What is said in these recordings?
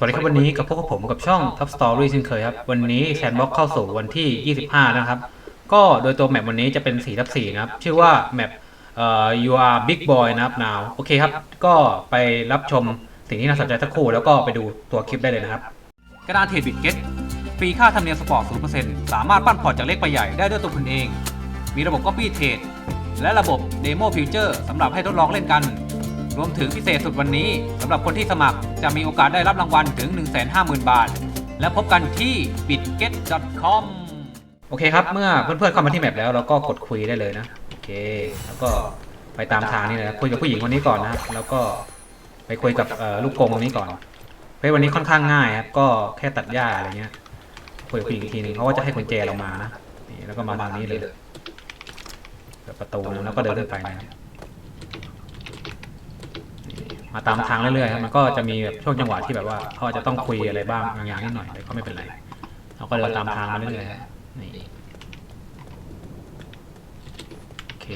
สวัสดีครับวันนี้กับพวกผมกับช่อง Top Story เช่นเคยครับ วันนี้แซนบ็อกเข้าสู่วันที่ 25 นะครับ ก็โดยตัวแมปวันนี้จะเป็น4ทับ4นะครับ ชื่อว่าแมปเอ่อ you are big boy นะครับ now โอเคครับ ก็ไปรับชมสิ่งที่น่าสนใจสักครู่แล้วก็ไปดูตัวคลิปได้เลยนะครับ กระดานเทรดบิตเก็ตฟรีค่าธรรมเนียมสปอร์ต 0%สามารถปั้นพอร์ตจากเล็กไปใหญ่ได้ด้วยตัวคุณเอง มีระบบ Copy Trade และระบบ Demo Future สำหรับให้ทดลองเล่นกัน รวมถึงพิเศษสุดวันนี้สำหรับคนที่สมัครจะมีโอกาสได้รับรางวัลถึง 150,000 บาท และพบกันที่ bitget.com โอเคครับ เมื่อเพื่อนๆเข้ามาที่แมปแล้วเราก็กดคุยได้เลยนะ โอเค แล้วก็ไปตามทางนี่เลยนะคุยกับผู้หญิงคนนี้ก่อนนะแล้วก็ไปคุยกับลูกกงคนนี้ก่อนเฮ้ยวันนี้ค่อนข้างง่ายครับก็แค่ตัดหญ้าอะไรเงี้ยคุยกับผู้หญิงอีกทีนึงเขาก็จะให้กุญแจเรามานะนี่แล้วก็มาทางนี้เลยเปิดประตูแล้วก็เดินขึ้นไปนะ มาตามทางเรื่อยๆครับมันก็จะมีแบบช่วงจังหวะที่แบบว่าเขาอาจจะต้องคุยอะไรบ้างบางอย่างนิดหน่อยแต่ก็ไม่เป็นไรเราก็เดินตามทางมาเรื่อยๆฮะนี่โอเค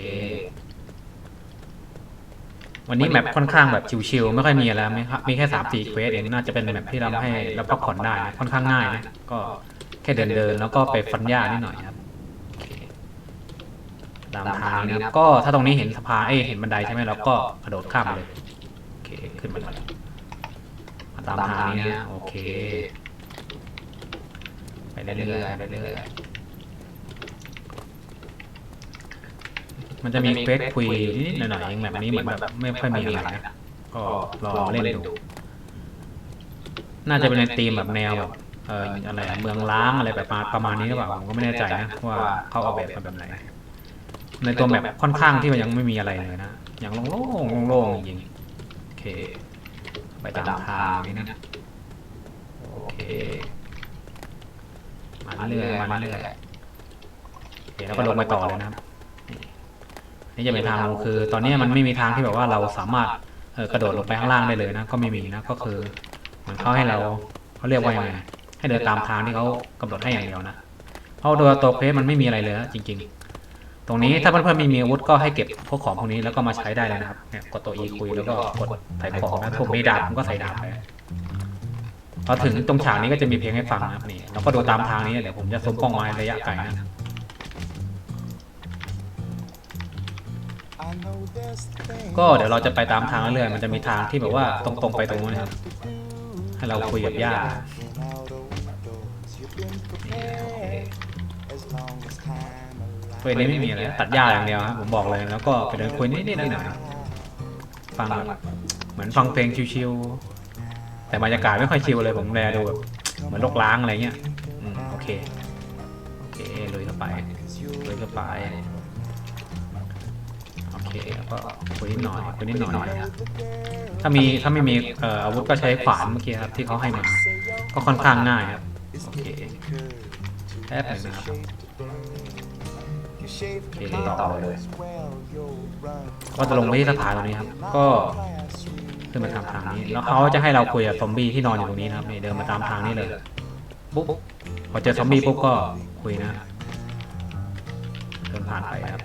วันนี้แมปค่อนข้างแบบชิวๆไม่ค่อยมีอะไรมีครับมีแค่สามสี่เควสเองน่าจะเป็นแมปที่ทำให้เราพักผ่อนได้นะค่อนข้างง่ายนะก็แค่เดินๆแล้วก็ไปฟันหญ้านิดหน่อยครับโอเคตามทางนี้นะครับก็ถ้าตรงนี้เห็นสะพานเอ้ยเห็นบันไดใช่ไหมเราก็กระโดดข้ามไปเลยโอเค ขึ้นมาแล้วมาตามทางนี้นะโอเค ไปเรื่อยๆไปเรื่อยๆมันจะมีเฟซคุยนิดๆหน่อยๆเองแบบนี้เหมือนแบบไม่ค่อยมีอะไรนะก็ลองเล่นดู น่าจะเป็นในธีมแบบแนวแบบเอ่ออะไรอะเมืองล้างอะไรแบบประมาณประมาณนี้หรือเปล่าผมก็ไม่แน่ใจนะว่าเขาเอาแบบมาแบบไหนในตัวแมปค่อนข้างที่มันยังไม่มีอะไรเลยนะยังโล่งๆโล่งๆจริงๆโอ เค ไปตามทางนี้นะโอเค มาเรื่อยๆมาเรื่อยๆโอเคแล้วก็ลงไปต่อเลยนะครับ นี่จะเป็นทางลงคือ ตอนนี้มันไม่มีทางที่แบบว่าเราสามารถเออกระโดดลงไปข้างล่างได้เลยนะ ก็ไม่มีนะ ก็คือเหมือนเขาให้เราเขาเรียกว่ายังไงให้เดินตามทางที่เขากำหนดให้อย่างเดียวนะ เพราะตัวตัวเพลมันไม่มีอะไรเลยนะจริง ๆ ตรงนี้ถ้าเพื่อนๆมีมีอาวุธก็ให้เก็บพวกของพวกนี้แล้วก็มาใช้ได้เลยนะครับเนี่ยกดตัว E คุยแล้วก็กดใส่ของนะผมมีดาบผมก็ใส่ดาบไปพอถึงตรงฉากนี้ก็จะมีเพลงให้ฟังนะครับนี่เราก็ดูตามทางนี้เดี๋ยวผมจะซูมกล้องมาระยะไกลนะก็เดี๋ยวเราจะไปตามทางเรื่อยๆมันจะมีทางที่แบบว่าตรงๆไปตรงนู้นนะครับให้เราคุยกับย่าเว้ยนี้ไม่มีอะไรตัดหญ้าอย่างเดียวครับผมบอกเลยแล้วก็ไปเดินคุยนิดๆหน่อยๆฟังแบบเหมือนฟังเพลงชิวๆแต่บรรยากาศไม่ค่อยชิวเลยผมแลดูแบบเหมือนโลกล้างอะไรเงี้ยอืมโอเคโอเคเลยเข้าไปเลยเข้าไปโอเคแล้วก็คุยนิดหน่อยคุยนิดหน่อยถ้ามีถ้าไม่มีเอ่ออาวุธก็ใช้ขวานเมื่อกี้ครับที่เขาให้มาก็ค่อนข้างง่ายครับโอเคแป๊บหนึงนะครับ โอเคต่อเลยก็จะลงไปที่สถานตรงนี้ครับ ก็ขึ้นมาทางทางนี้ แล้วเขาจะให้เราคุยกับซอมบี้ที่นอนอยู่ตรงนี้นะครับนี่เดินมาตามทางนี้เลยปุ๊บพอเจอซอมบี้ปุ๊บก็คุยนะเดินผ่านไปครับ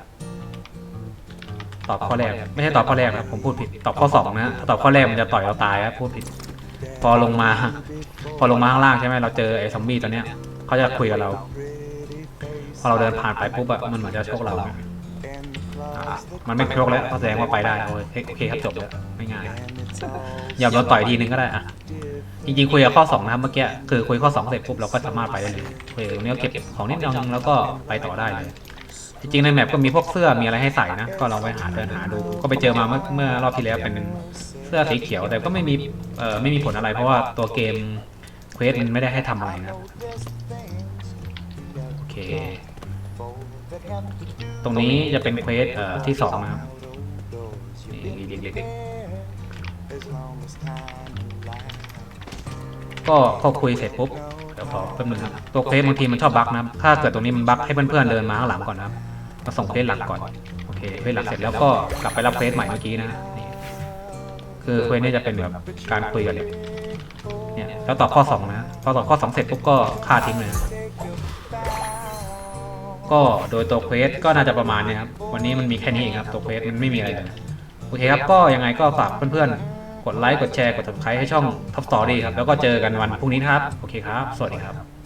ตอบข้อแรกไม่ใช่ตอบข้อแรกครับผมพูดผิดตอบข้อสองนะถ้าตอบข้อแรกมันจะต่อยเราตายครับพูดผิด พอลงมา พอลงมาข้างล่างใช่ไหมเราเจอไอ้ซอมบี้ตัวเนี้ยเขาจะคุยกับเรา พอเราเดินผ่านไปปุ๊บอะมันเหมือนจะโชกเราอะมันไม่โชกแล้วก็แสดงว่าไปได้โอเคโอเคครับจบแล้วไม่ง่ายอย่าเราต่อยทีนึงก็ได้อะจริงๆคุยกับข้อสองนะครับเมื่อกี้คือคุยข้อสองเสร็จปุ๊บเราก็สามารถไปได้เลยคุยตรงนี้ก็เก็บของนิดนึงแล้วก็ไปต่อได้เลยจริงๆในแมปก็มีพวกเสื้อมีอะไรให้ใส่นะก็ลองไปหาเดินหาดูก็ไปเจอมาเมื่อเมื่อรอบที่แล้วเป็นเสื้อสีเขียวแต่ก็ไม่มีเอ่อไม่มีผลอะไรเพราะว่าตัวเกมเควสมันไม่ได้ให้ทำอะไรนะ ตรงนี้จะเป็นเควสเอ่อที่สองนะครับนี่เด็กๆก็พอคุยเสร็จปุ๊บเดี๋ยวขอแป๊บนึงครับตัวเควสบางทีมันชอบบั๊กนะครับถ้าเกิดตรงนี้มันบั๊กให้เพื่อนๆเดินมาข้างหลังก่อนนะครับมาส่งเควสหลักก่อนโอเคเควสหลักเสร็จแล้วก็กลับไปรับเควสใหม่เมื่อกี้นะนี่คือเควสนี้จะเป็นแบบการคุยกันเลยเนี่ยแล้วตอบข้อสองนะพอตอบข้อสองเสร็จปุ๊บก็ฆ่าทิ้งเลยนะ ก็โดยตัวเควสก็น่าจะประมาณนี้ครับ วันนี้มันมีแค่นี้เองครับตัวเควสมันไม่มีอะไรเลยโอเคครับ ก็ยังไงก็ฝากเพื่อนๆ กดไลค์ กดแชร์ กดติดตามให้ช่องท็อปสตอรี่ครับ แล้วก็เจอกันวันพรุ่งนี้ครับ โอเคครับ สวัสดีครับ